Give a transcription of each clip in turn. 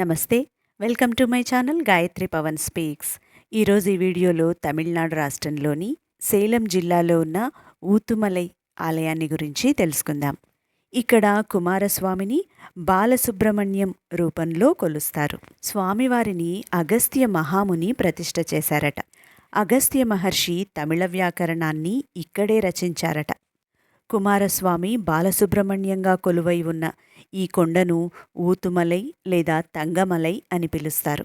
నమస్తే welcome to my channel Gayathri Pavan speaks. ఈరోజు ఈ వీడియోలో తమిళనాడు రాష్ట్రంలోని సేలం జిల్లాలో ఉన్న ఊతుమలై ఆలయాన్ని గురించి తెలుసుకుందాం. ఇక్కడ కుమారస్వామిని బాలసుబ్రహ్మణ్యం రూపంలో కొలుస్తారు. స్వామివారిని అగస్త్య మహాముని ప్రతిష్ఠ చేశారట. అగస్త్య మహర్షి తమిళ వ్యాకరణాన్ని ఇక్కడే రచించారట. కుమారస్వామి బాలసుబ్రహ్మణ్యంగా కొలువై ఉన్న ఈ కొండను ఊతుమలై లేదా తంగమలై అని పిలుస్తారు.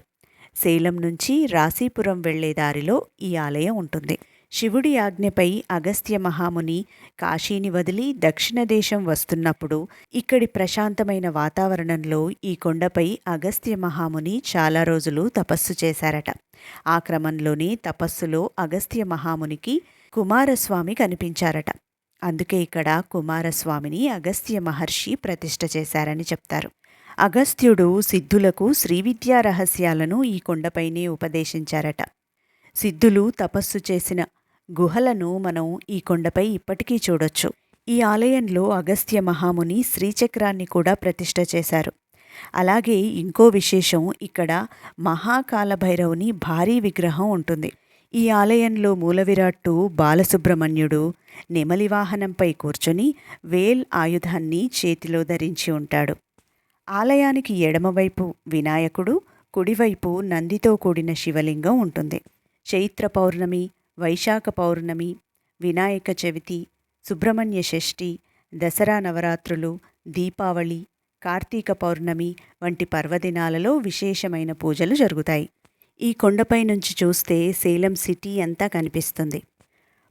సేలం నుంచి రాశీపురం వెళ్ళే దారిలో ఈ ఆలయం ఉంటుంది. శివుడి ఆజ్ఞపై అగస్త్య మహాముని కాశీని వదిలి దక్షిణ దేశం వస్తున్నప్పుడు ఇక్కడి ప్రశాంతమైన వాతావరణంలో ఈ కొండపై అగస్త్య మహాముని చాలా రోజులు తపస్సు చేశారట. ఆ క్రమంలోనే తపస్సులో అగస్త్య మహామునికి కుమారస్వామి కనిపించారట. అందుకే ఇక్కడ కుమారస్వామిని అగస్త్య మహర్షి ప్రతిష్ఠ చేశారని చెప్తారు. అగస్త్యుడు సిద్ధులకు శ్రీవిద్యా రహస్యాలను ఈ కొండపైనే ఉపదేశించారట. సిద్ధులు తపస్సు చేసిన గుహలను మనం ఈ కొండపై ఇప్పటికీ చూడొచ్చు. ఈ ఆలయంలో అగస్త్య మహాముని శ్రీచక్రాన్ని కూడా ప్రతిష్ఠ చేశారు. అలాగే ఇంకో విశేషం ఇక్కడ మహాకాలభైరవుని భారీ విగ్రహం ఉంటుంది. ఈ ఆలయంలో మూలవిరాట్టు బాలసుబ్రహ్మణ్యుడు నెమలి వాహనంపై కూర్చొని వేల్ ఆయుధాన్ని చేతిలో ధరించి ఉంటాడు. ఆలయానికి ఎడమవైపు వినాయకుడు కుడివైపు నందితో కూడిన శివలింగం ఉంటుంది. చైత్ర పౌర్ణమి వైశాఖ పౌర్ణమి వినాయక చవితి సుబ్రహ్మణ్య షష్ఠి దసరా నవరాత్రులు దీపావళి కార్తీక పౌర్ణమి వంటి పర్వదినాలలో విశేషమైన పూజలు జరుగుతాయి. ఈ కొండపై నుంచి చూస్తే సేలం సిటీ అంతా కనిపిస్తుంది.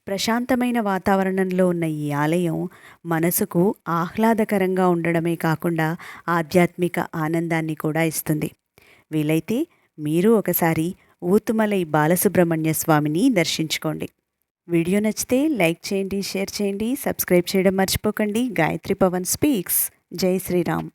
ప్రశాంతమైన వాతావరణంలో ఉన్న ఈ ఆలయం మనసుకు ఆహ్లాదకరంగా ఉండడమే కాకుండా ఆధ్యాత్మిక ఆనందాన్ని కూడా ఇస్తుంది. వీలైతే మీరు ఒకసారి ఊతుమలై బాలసుబ్రహ్మణ్య స్వామిని దర్శించుకోండి. వీడియో నచ్చితే లైక్ చేయండి షేర్ చేయండి సబ్స్క్రైబ్ చేయడం మర్చిపోకండి. గాయత్రి పవన్ స్పీక్స్. జై శ్రీరామ్.